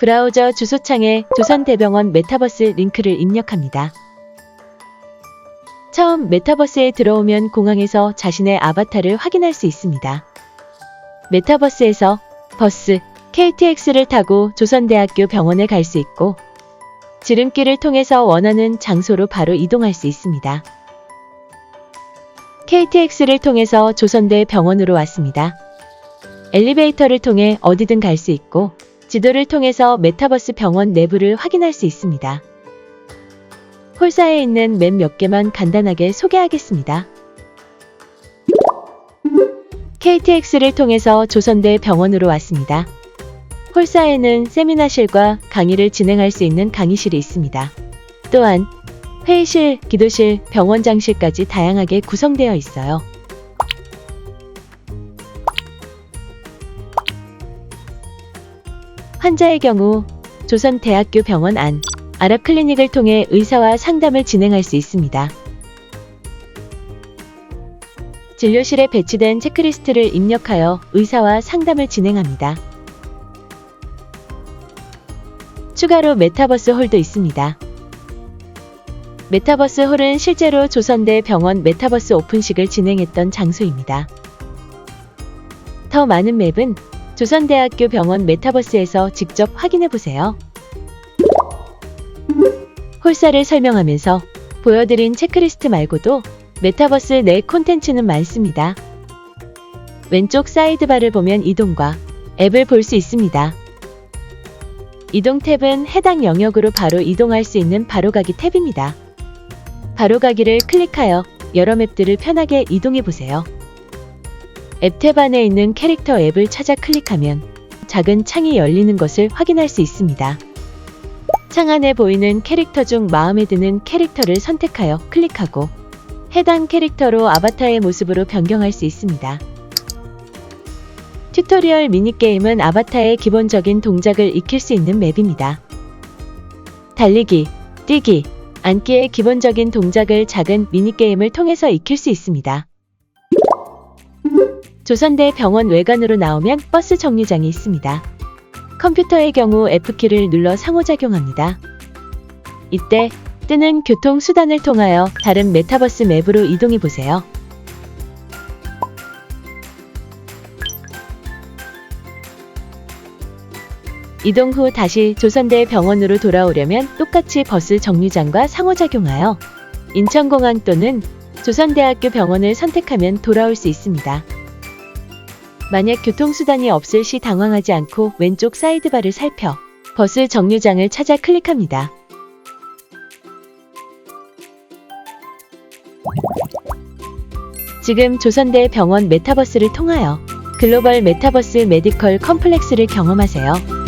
브라우저 주소창에 조선대병원 메타버스 링크를 입력합니다. 처음 메타버스에 들어오면 공항에서 자신의 아바타를 확인할 수 있습니다. 메타버스에서 버스, KTX를 타고 조선대학교 병원에 갈 수 있고 지름길을 통해서 원하는 장소로 바로 이동할 수 있습니다. KTX를 통해서 조선대 병원으로 왔습니다. 엘리베이터를 통해 어디든 갈 수 있고 지도를 통해서 메타버스 병원 내부를 확인할 수 있습니다. 홀사에 있는 맵몇 개만 간단하게 소개하겠습니다. KTX를 통해서 조선대 병원으로 왔습니다. 홀사에는 세미나실과 강의를 진행할 수 있는 강의실이 있습니다. 또한 회의실, 기도실, 병원장실까지 다양하게 구성되어 있어요. 환자의 경우 조선대학교 병원 안 아랍 클리닉을 통해 의사와 상담을 진행할 수 있습니다. 진료실에 배치된 체크리스트를 입력하여 의사와 상담을 진행합니다. 추가로 메타버스 홀도 있습니다. 메타버스 홀은 실제로 조선대 병원 메타버스 오픈식을 진행했던 장소입니다. 더 많은 맵은 조선대학교 병원 메타버스에서 직접 확인해 보세요. 홀사를 설명하면서 보여드린 체크리스트 말고도 메타버스 내 콘텐츠는 많습니다. 왼쪽 사이드바를 보면 이동과 앱을 볼 수 있습니다. 이동 탭은 해당 영역으로 바로 이동할 수 있는 바로가기 탭입니다. 바로가기를 클릭하여 여러 맵들을 편하게 이동해 보세요. 앱탭 안에 있는 캐릭터 앱을 찾아 클릭하면 작은 창이 열리는 것을 확인할 수 있습니다. 창 안에 보이는 캐릭터 중 마음에 드는 캐릭터를 선택하여 클릭하고 해당 캐릭터로 아바타의 모습으로 변경할 수 있습니다. 튜토리얼 미니게임은 아바타의 기본적인 동작을 익힐 수 있는 맵입니다. 달리기, 뛰기, 앉기의 기본적인 동작을 작은 미니게임을 통해서 익힐 수 있습니다. 조선대 병원 외관으로 나오면 버스 정류장이 있습니다. 컴퓨터의 경우 F키를 눌러 상호작용합니다. 이때 뜨는 교통수단을 통하여 다른 메타버스 맵으로 이동해 보세요. 이동 후 다시 조선대 병원으로 돌아오려면 똑같이 버스 정류장과 상호작용하여 인천공항 또는 조선대학교 병원을 선택하면 돌아올 수 있습니다. 만약 교통수단이 없을 시 당황하지 않고 왼쪽 사이드바를 살펴 버스 정류장을 찾아 클릭합니다. 지금 조선대 병원 메타버스를 통하여 글로벌 메타버스 메디컬 컴플렉스를 경험하세요.